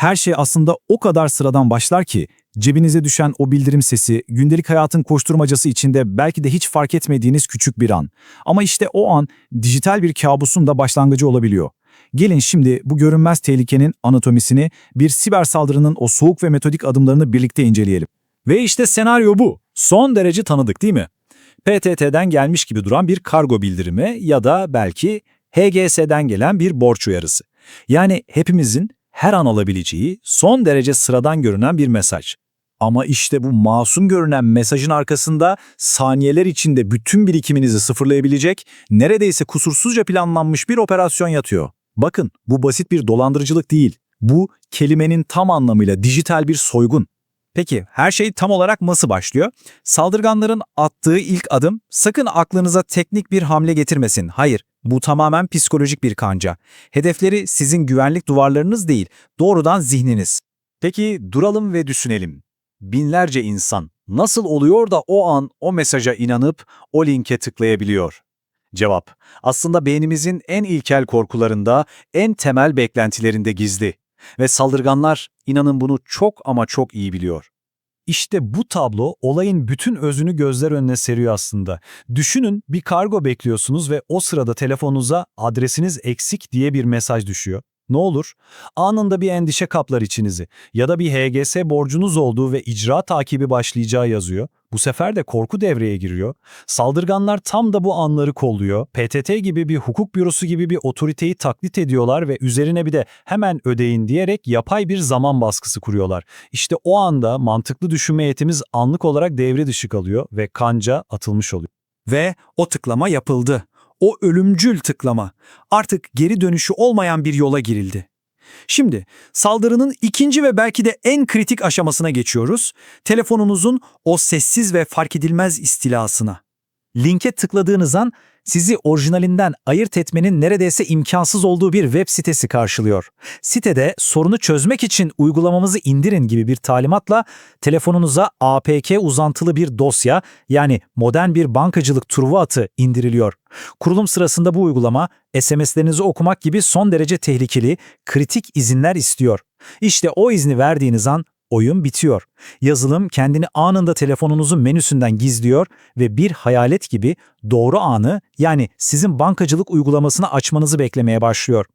Her şey aslında o kadar sıradan başlar ki cebinize düşen o bildirim sesi gündelik hayatın koşturmacası içinde belki de hiç fark etmediğiniz küçük bir an. Ama işte o an dijital bir kabusun da başlangıcı olabiliyor. Gelin şimdi bu görünmez tehlikenin anatomisini, bir siber saldırının o soğuk ve metodik adımlarını birlikte inceleyelim. Ve işte senaryo bu. Son derece tanıdık değil mi? PTT'den gelmiş gibi duran bir kargo bildirimi ya da belki HGS'den gelen bir borç uyarısı. Yani hepimizin her an alabileceği son derece sıradan görünen bir mesaj. Ama işte bu masum görünen mesajın arkasında saniyeler içinde bütün birikiminizi sıfırlayabilecek, neredeyse kusursuzca planlanmış bir operasyon yatıyor. Bakın bu basit bir dolandırıcılık değil. Bu kelimenin tam anlamıyla dijital bir soygun. Peki her şey tam olarak nasıl başlıyor? Saldırganların attığı ilk adım sakın aklınıza teknik bir hamle getirmesin. Hayır, bu tamamen psikolojik bir kanca. Hedefleri sizin güvenlik duvarlarınız değil, doğrudan zihniniz. Peki duralım ve düşünelim. Binlerce insan nasıl oluyor da o an o mesaja inanıp o linke tıklayabiliyor? Cevap, aslında beynimizin en ilkel korkularında, en temel beklentilerinde gizli. Ve saldırganlar inanın bunu çok ama çok iyi biliyor. İşte bu tablo olayın bütün özünü gözler önüne seriyor aslında. Düşünün bir kargo bekliyorsunuz ve o sırada telefonunuza adresiniz eksik diye bir mesaj düşüyor. Ne olur? Anında bir endişe kaplar içinizi ya da bir HGS borcunuz olduğu ve icra takibi başlayacağı yazıyor. Bu sefer de korku devreye giriyor. Saldırganlar tam da bu anları kolluyor. PTT gibi bir hukuk bürosu gibi bir otoriteyi taklit ediyorlar ve üzerine bir de hemen ödeyin diyerek yapay bir zaman baskısı kuruyorlar. İşte o anda mantıklı düşünme yetimiz anlık olarak devre dışı kalıyor ve kanca atılmış oluyor. Ve o tıklama yapıldı. O ölümcül tıklama. Artık geri dönüşü olmayan bir yola girildi. Şimdi saldırının ikinci ve belki de en kritik aşamasına geçiyoruz. Telefonunuzun o sessiz ve fark edilmez istilasına. Linke tıkladığınız an sizi orijinalinden ayırt etmenin neredeyse imkansız olduğu bir web sitesi karşılıyor. Sitede sorunu çözmek için uygulamamızı indirin gibi bir talimatla telefonunuza APK uzantılı bir dosya yani modern bir bankacılık truva atı indiriliyor. Kurulum sırasında bu uygulama SMS'lerinizi okumak gibi son derece tehlikeli, kritik izinler istiyor. İşte o izni verdiğiniz an oyun bitiyor. Yazılım kendini anında telefonunuzun menüsünden gizliyor ve bir hayalet gibi doğru anı yani sizin bankacılık uygulamasını açmanızı beklemeye başlıyor.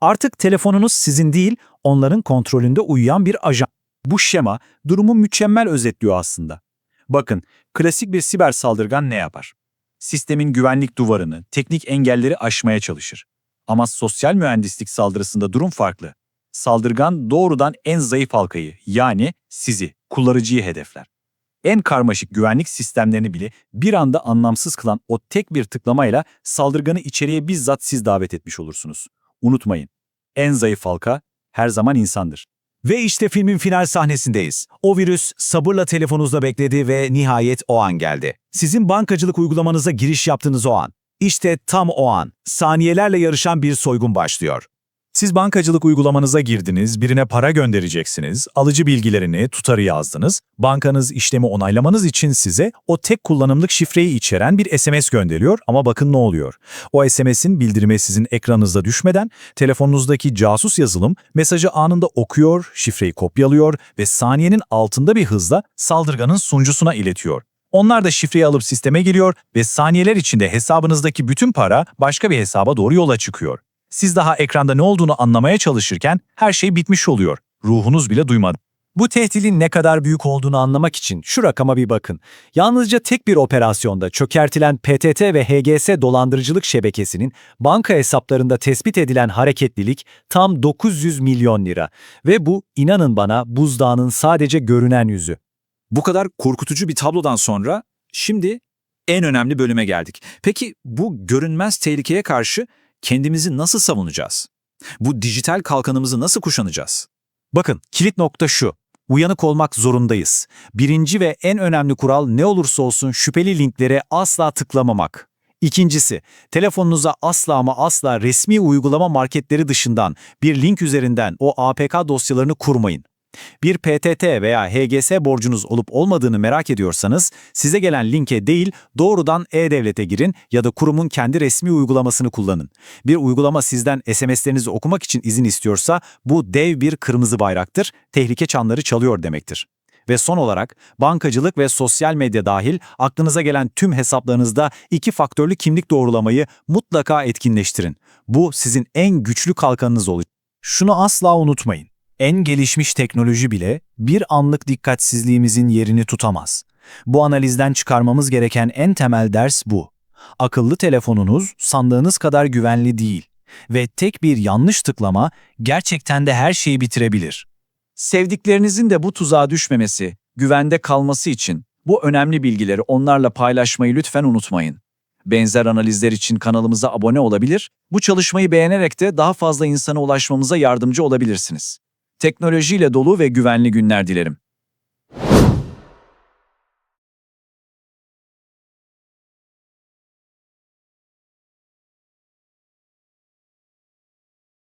Artık telefonunuz sizin değil, onların kontrolünde uyuyan bir ajan. Bu şema durumu mükemmel özetliyor aslında. Bakın, klasik bir siber saldırgan ne yapar? Sistemin güvenlik duvarını, teknik engelleri aşmaya çalışır. Ama sosyal mühendislik saldırısında durum farklı. Saldırgan doğrudan en zayıf halkayı yani sizi, kullanıcıyı hedefler. En karmaşık güvenlik sistemlerini bile bir anda anlamsız kılan o tek bir tıklamayla saldırganı içeriye bizzat siz davet etmiş olursunuz. Unutmayın, en zayıf halka her zaman insandır. Ve işte filmin final sahnesindeyiz. O virüs sabırla telefonunuzda bekledi ve nihayet o an geldi. Sizin bankacılık uygulamanıza giriş yaptığınız o an. İşte tam o an, saniyelerle yarışan bir soygun başlıyor. Siz bankacılık uygulamanıza girdiniz, birine para göndereceksiniz, alıcı bilgilerini, tutarı yazdınız. Bankanız işlemi onaylamanız için size o tek kullanımlık şifreyi içeren bir SMS gönderiyor ama bakın ne oluyor. O SMS'in bildirimi sizin ekranınızda düşmeden telefonunuzdaki casus yazılım mesajı anında okuyor, şifreyi kopyalıyor ve saniyenin altında bir hızla saldırganın sunucusuna iletiyor. Onlar da şifreyi alıp sisteme giriyor ve saniyeler içinde hesabınızdaki bütün para başka bir hesaba doğru yola çıkıyor. Siz daha ekranda ne olduğunu anlamaya çalışırken her şey bitmiş oluyor. Ruhunuz bile duymadı. Bu tehdidin ne kadar büyük olduğunu anlamak için şu rakama bir bakın. Yalnızca tek bir operasyonda çökertilen PTT ve HGS dolandırıcılık şebekesinin banka hesaplarında tespit edilen hareketlilik tam 900 milyon lira. Ve bu inanın bana buzdağının sadece görünen yüzü. Bu kadar korkutucu bir tablodan sonra şimdi en önemli bölüme geldik. Peki bu görünmez tehlikeye karşı kendimizi nasıl savunacağız? Bu dijital kalkanımızı nasıl kuşanacağız? Bakın kilit nokta şu. Uyanık olmak zorundayız. Birinci ve en önemli kural ne olursa olsun şüpheli linklere asla tıklamamak. İkincisi, telefonunuza asla ama asla resmi uygulama marketleri dışından bir link üzerinden o APK dosyalarını kurmayın. Bir PTT veya HGS borcunuz olup olmadığını merak ediyorsanız size gelen linke değil doğrudan e-devlete girin ya da kurumun kendi resmi uygulamasını kullanın. Bir uygulama sizden SMS'lerinizi okumak için izin istiyorsa bu dev bir kırmızı bayraktır, tehlike çanları çalıyor demektir. Ve son olarak bankacılık ve sosyal medya dahil aklınıza gelen tüm hesaplarınızda iki faktörlü kimlik doğrulamayı mutlaka etkinleştirin. Bu sizin en güçlü kalkanınız olacak. Şunu asla unutmayın. En gelişmiş teknoloji bile bir anlık dikkatsizliğimizin yerini tutamaz. Bu analizden çıkarmamız gereken en temel ders bu. Akıllı telefonunuz sandığınız kadar güvenli değil ve tek bir yanlış tıklama gerçekten de her şeyi bitirebilir. Sevdiklerinizin de bu tuzağa düşmemesi, güvende kalması için bu önemli bilgileri onlarla paylaşmayı lütfen unutmayın. Benzer analizler için kanalımıza abone olabilir, bu çalışmayı beğenerek de daha fazla insana ulaşmamıza yardımcı olabilirsiniz. Teknolojiyle dolu ve güvenli günler dilerim.